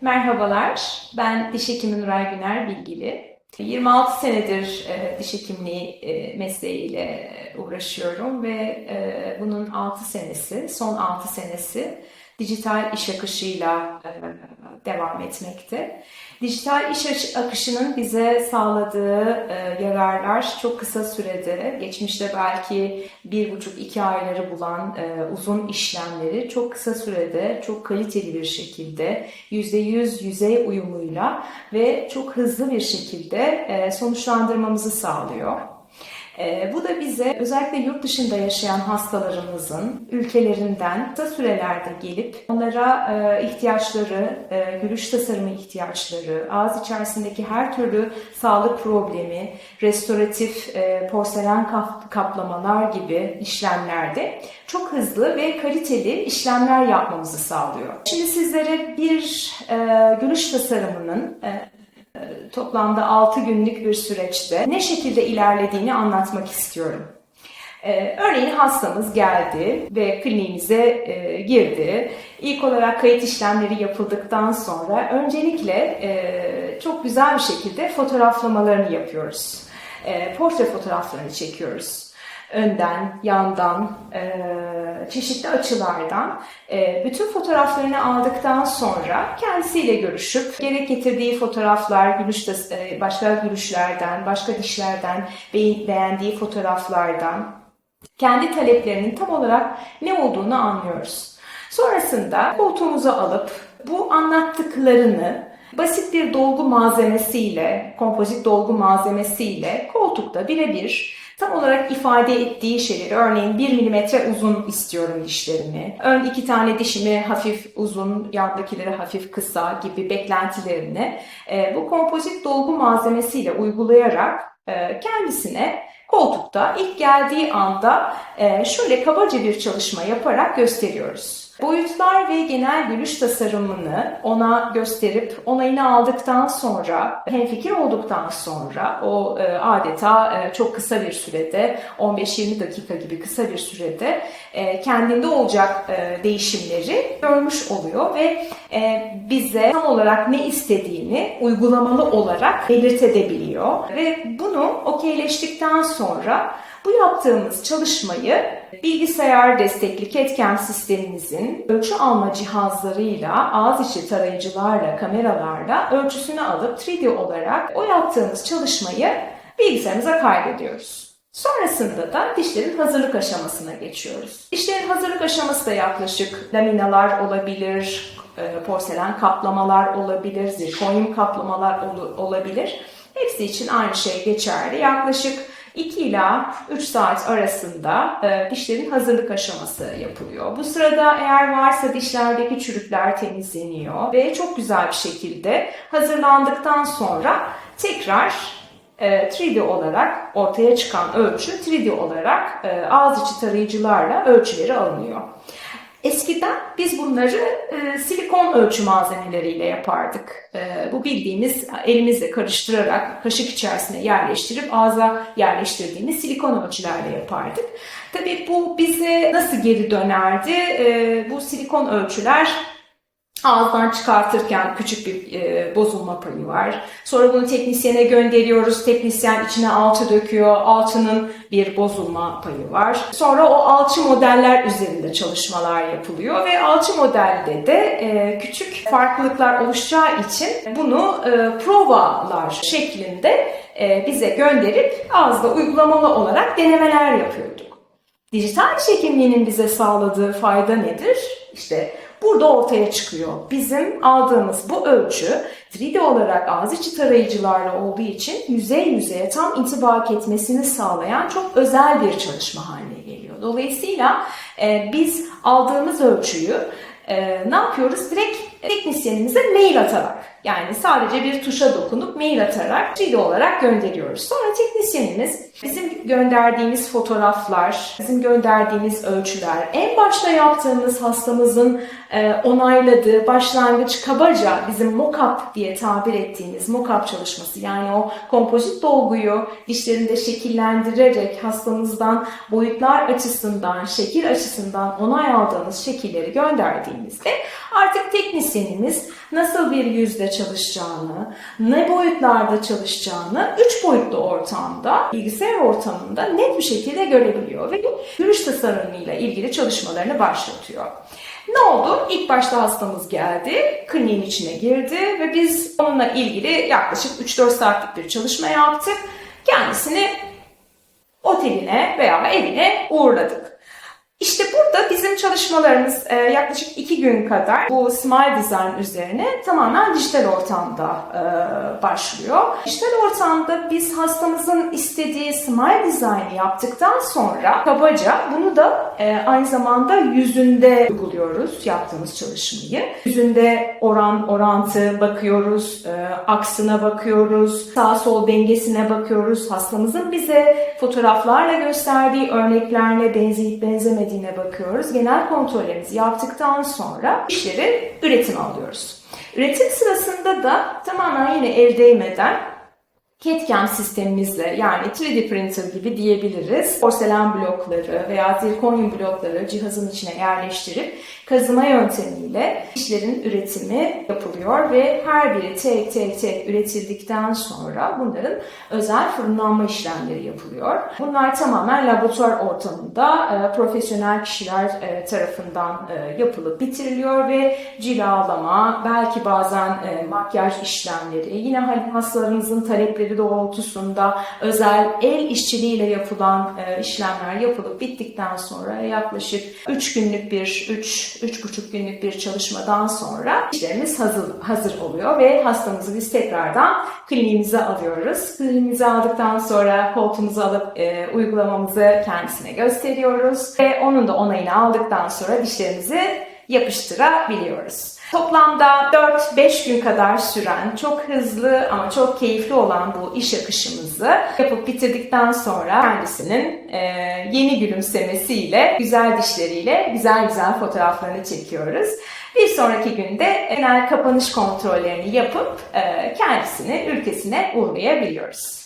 Merhabalar, ben diş hekimi Nuray Güner Bilgili. 26 senedir e, diş hekimliği e, mesleğiyle uğraşıyorum ve e, bunun 6 senesi, son 6 senesi dijital iş akışıyla devam etmekte. Dijital iş akışının bize sağladığı e, yararlar çok kısa sürede, geçmişte belki bir buçuk iki ayları bulan e, uzun işlemleri çok kısa sürede, çok kaliteli bir şekilde, yüzde yüz yüzey uyumuyla ve çok hızlı bir şekilde e, sonuçlandırmamızı sağlıyor. E, bu da bize özellikle yurt dışında yaşayan hastalarımızın ülkelerinden kısa sürelerde gelip onlara e, ihtiyaçları, e, gülüş tasarımı ihtiyaçları, ağız içerisindeki her türlü sağlık problemi, restoratif e, porselen kap, kaplamalar gibi işlemlerde çok hızlı ve kaliteli işlemler yapmamızı sağlıyor. Şimdi sizlere bir e, gülüş tasarımının e, toplamda 6 günlük bir süreçte ne şekilde ilerlediğini anlatmak istiyorum. Ee, örneğin hastamız geldi ve kliniğimize e, girdi. İlk olarak kayıt işlemleri yapıldıktan sonra öncelikle e, çok güzel bir şekilde fotoğraflamalarını yapıyoruz. E, portre fotoğraflarını çekiyoruz önden, yandan, e, çeşitli açılardan e, bütün fotoğraflarını aldıktan sonra kendisiyle görüşüp gerek getirdiği fotoğraflar, gülüş e, başka gülüşlerden, başka dişlerden, beğendiği fotoğraflardan kendi taleplerinin tam olarak ne olduğunu anlıyoruz. Sonrasında koltuğumuza alıp bu anlattıklarını basit bir dolgu malzemesiyle, kompozit dolgu malzemesiyle koltukta birebir tam olarak ifade ettiği şeyleri örneğin 1 milimetre uzun istiyorum dişlerimi. Ön iki tane dişimi hafif uzun, yandakileri hafif kısa gibi beklentilerini e, bu kompozit dolgu malzemesiyle uygulayarak e, kendisine koltukta ilk geldiği anda e, şöyle kabaca bir çalışma yaparak gösteriyoruz. Boyutlar ve genel gülüş tasarımını ona gösterip onayını aldıktan sonra, hemfikir olduktan sonra o e, adeta e, çok kısa bir sürede, 15-20 dakika gibi kısa bir sürede e, kendinde olacak e, değişimleri görmüş oluyor ve e, bize tam olarak ne istediğini uygulamalı olarak belirtebiliyor. Ve bunu okeyleştikten sonra bu yaptığımız çalışmayı bilgisayar destekli CAD-CAM sistemimizin ölçü alma cihazlarıyla, ağız içi tarayıcılarla, kameralarla ölçüsünü alıp 3D olarak o yaptığımız çalışmayı bilgisayarımıza kaydediyoruz. Sonrasında da dişlerin hazırlık aşamasına geçiyoruz. Dişlerin hazırlık aşaması da yaklaşık laminalar olabilir, e, porselen kaplamalar olabilir, zirkonyum kaplamalar olabilir. Hepsi için aynı şey geçerli. Yaklaşık 2 ila 3 saat arasında e, dişlerin hazırlık aşaması yapılıyor. Bu sırada eğer varsa dişlerdeki çürükler temizleniyor ve çok güzel bir şekilde hazırlandıktan sonra tekrar 3D e, olarak ortaya çıkan ölçü 3D olarak e, ağız içi tarayıcılarla ölçüleri alınıyor. Eskiden biz bunları e, silikon ölçü malzemeleriyle yapardık. E, bu bildiğimiz elimizle karıştırarak kaşık içerisine yerleştirip ağza yerleştirdiğimiz silikon ölçülerle yapardık. Tabii bu bize nasıl geri dönerdi? E, bu silikon ölçüler Ağızdan çıkartırken küçük bir e, bozulma payı var. Sonra bunu teknisyene gönderiyoruz. Teknisyen içine alçı döküyor. Alçının bir bozulma payı var. Sonra o alçı modeller üzerinde çalışmalar yapılıyor ve alçı modelde de e, küçük farklılıklar oluşacağı için bunu e, provalar şeklinde e, bize gönderip ağızda uygulamalı olarak denemeler yapıyorduk. Dijital hekimliğinin bize sağladığı fayda nedir? İşte burada ortaya çıkıyor. Bizim aldığımız bu ölçü 3D olarak ağız içi tarayıcılarla olduğu için yüzey yüzeye tam intibak etmesini sağlayan çok özel bir çalışma haline geliyor. Dolayısıyla e, biz aldığımız ölçüyü e, ne yapıyoruz? Direkt teknisyenimize mail atarak yani sadece bir tuşa dokunup mail atarak 3D olarak gönderiyoruz. Sonra teknisyenimiz bizim gönderdiğimiz fotoğraflar, bizim gönderdiğimiz ölçüler, en başta yaptığımız hastamızın e, onayladığı başlangıç kabaca bizim mock-up diye tabir ettiğimiz mock-up çalışması yani o kompozit dolguyu dişlerinde şekillendirerek hastamızdan boyutlar açısından, şekil açısından onay aldığımız şekilleri gönderdiğimizde artık teknisyenimiz nasıl bir yüzde çalışacağını, ne boyutlarda çalışacağını üç boyutlu ortamda, bilgisayar ortamında net bir şekilde görebiliyor ve yürüyüş tasarımıyla ilgili çalışmalarını başlatıyor. Ne oldu? İlk başta hastamız geldi, kliniğin içine girdi ve biz onunla ilgili yaklaşık 3-4 saatlik bir çalışma yaptık. Kendisini oteline veya evine uğurladık. İşte burada bizim çalışmalarımız e, yaklaşık iki gün kadar bu Smile Design üzerine tamamen dijital ortamda e, başlıyor. Dijital ortamda biz hastamızın istediği Smile Design'i yaptıktan sonra kabaca bunu da e, aynı zamanda yüzünde uyguluyoruz yaptığımız çalışmayı. Yüzünde oran orantı bakıyoruz, aksına bakıyoruz, sağ sol dengesine bakıyoruz. Hastamızın bize fotoğraflarla gösterdiği örneklerle benzeyip benzemediğine bakıyoruz. Genel kontrollerimizi yaptıktan sonra işleri üretime alıyoruz. Üretim sırasında da tamamen yine el değmeden CAD-CAM sistemimizle yani 3D printer gibi diyebiliriz. Porselen blokları veya zirkonyum blokları cihazın içine yerleştirip kazıma yöntemiyle işlerin üretimi yapılıyor ve her biri tek tek tek üretildikten sonra bunların özel fırınlanma işlemleri yapılıyor. Bunlar tamamen laboratuvar ortamında e, profesyonel kişiler e, tarafından e, yapılıp bitiriliyor ve cilalama, belki bazen e, makyaj işlemleri, yine hani hastalarımızın talepleri doğrultusunda özel el işçiliğiyle yapılan e, işlemler yapılıp bittikten sonra yaklaşık 3 günlük bir 3 3,5 günlük bir çalışmadan sonra işlerimiz hazır hazır oluyor ve hastamızı biz tekrardan kliniğimize alıyoruz. Kliniğimize aldıktan sonra koltuğumuzu alıp e, uygulamamızı kendisine gösteriyoruz ve onun da onayını aldıktan sonra dişlerimizi yapıştırabiliyoruz. Toplamda 4-5 gün kadar süren, çok hızlı ama çok keyifli olan bu iş akışımızı yapıp bitirdikten sonra kendisinin e, yeni gülümsemesiyle, güzel dişleriyle güzel güzel fotoğraflarını çekiyoruz. Bir sonraki günde genel kapanış kontrollerini yapıp e, kendisini ülkesine uğurlayabiliyoruz.